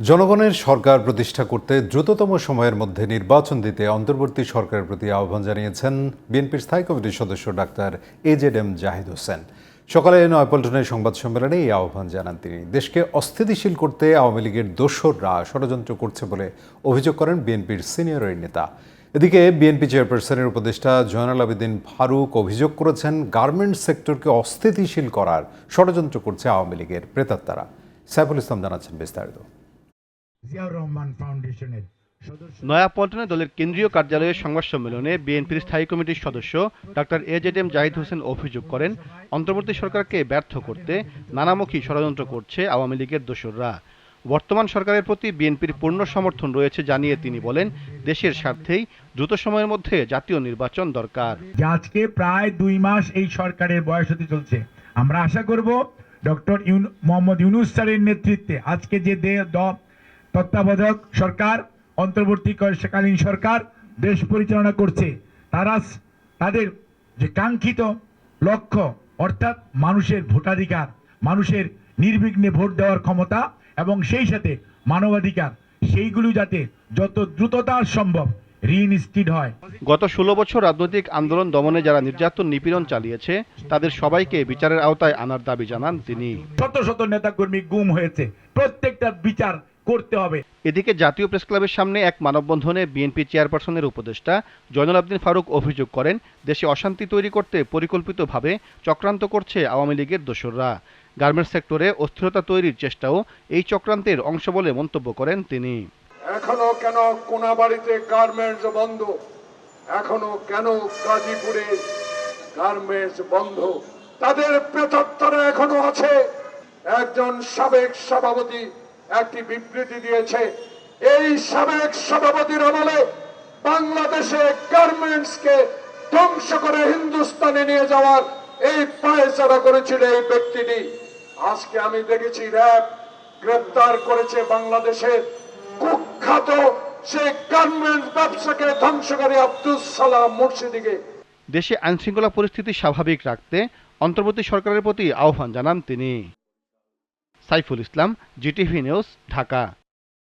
জনগণের সরকার প্রতিষ্ঠা করতে দ্রুততম সময়ের মধ্যে নির্বাচন দিতে অন্তর্বর্তী সরকারের প্রতি আহ্বান জানিয়েছেন বিএনপির স্থায়ী কমিটির সদস্য doctor A Z M Zahid Hossain. সকালে নয়পল্টনের সংবাদ সম্মেলনে এই আহ্বান জানান তিনি। দেশকে অস্থিতিশীল করতে আওয়ামী লীগের দোসররা ষড়যন্ত্র করছে বলে অভিযোগ করেন বিএনপির সিনিয়র এই নেতা। এদিকে বিএনপি চেয়ারপারসনের উপদেষ্টা জয়নাল আবেদিন ফারুক অভিযোগ করেছেন গার্মেন্টস সেক্টরকে অস্থিতিশীল করার ষড়যন্ত্র করছে আওয়ামী লীগের প্রেতাত্মারা। সাইফুল ইসলাম জানাচ্ছেন বিস্তারিত। জিয়াউর রহমান ফাউন্ডেশনের নয়াপল্টনে দলের কেন্দ্রীয় কার্যালয়ের সংবাদ সম্মেলনে বিএনপির স্থায়ী কমিটির সদস্য doctor Z M Zahid Hossain অভিযোগ করেন অন্তর্বর্তী সরকারকে ব্যর্থ করতে নানামুখী ষড়যন্ত্র করছে আওয়ামী লীগের দোসররা। বর্তমান সরকারের প্রতি বিএনপির পূর্ণ সমর্থন রয়েছে জানিয়ে তিনি বলেন দেশের স্বার্থেই দ্রুত সময়ের মধ্যে জাতীয় নির্বাচন দরকার। আজকে প্রায় দুই মাস এই সরকারের বয়স হতে চলছে। আমরা আশা করব ডক্টর মোহাম্মদ ইউনুস স্যারের নেতৃত্বে আজকে যে দে- দ- তত্ত্বাবধায়ক সরকার অন্তর্বর্তীকালীন সরকার দেশ পরিচালনা করছে। তারা তাদের যে কাঙ্ক্ষিত লক্ষ্য অর্থাৎ মানুষের ভোটাধিকার মানুষের নির্বিঘ্নে ভোট দেওয়ার ক্ষমতা এবং সেই সাথে মানবাধিকার সেইগুলো যাতে যত দ্রুততার সম্ভব হয়। গত ষোলো বছর রাজনৈতিক আন্দোলন দমনে যারা নির্যাতন নিপীড়ন চালিয়েছে তাদের সবাইকে বিচারের আওতায় আনার দাবি জানান তিনি। শত শত নেতাকর্মী গুম হয়েছে। প্রত্যেকটা বিচার করতে হবে। এদিকে জাতীয় প্রেস ক্লাবের সামনে এক মানববন্ধনে বিএনপি চেয়ারপারসনের উপদেষ্টা জয়নুল আবদিন ফারুক অভিযোগ করেন দেশে অশান্তি তৈরি করতে পরিকল্পিতভাবে চক্রান্ত করছে আওয়ামী লীগের দোসররা। গার্মেন্টস সেক্টরে অস্থিরতা তৈরির চেষ্টাও এই চক্রান্তের অংশ বলে মন্তব্য করেন তিনি। এখনও কেন কোনাবাড়িতে গার্মেন্টস বন্ধ? এখনও কেন গাজীপুরে গার্মেন্টস বন্ধ? তাদের প্রেতাত্মারা এখনও আছে। একজন সাবেক সভাপতি একটি বিবৃতি দিয়েছে, এই সাবেক সভাপতির আমলে বাংলাদেশে গার্মেন্টসকে ধ্বংস করে হিন্দুস্তানে নিয়ে যাওয়ার এই পায়চারা করেছিল এই ব্যক্তিটি। আজকে আমি দেখেছি র্যাব গ্রেপ্তার করেছে বাংলাদেশের কুখ্যাত সেই গার্মেন্ট ব্যবসাকে ধ্বংসকারী আব্দুল সালাম মুর্শিদিকে। দেশে আইনশৃঙ্খলা পরিস্থিতি স্বাভাবিক রাখতে অন্তর্বর্তী সরকারের প্রতি আহ্বান জানান তিনি। Saiful Islam GTV news Dhaka.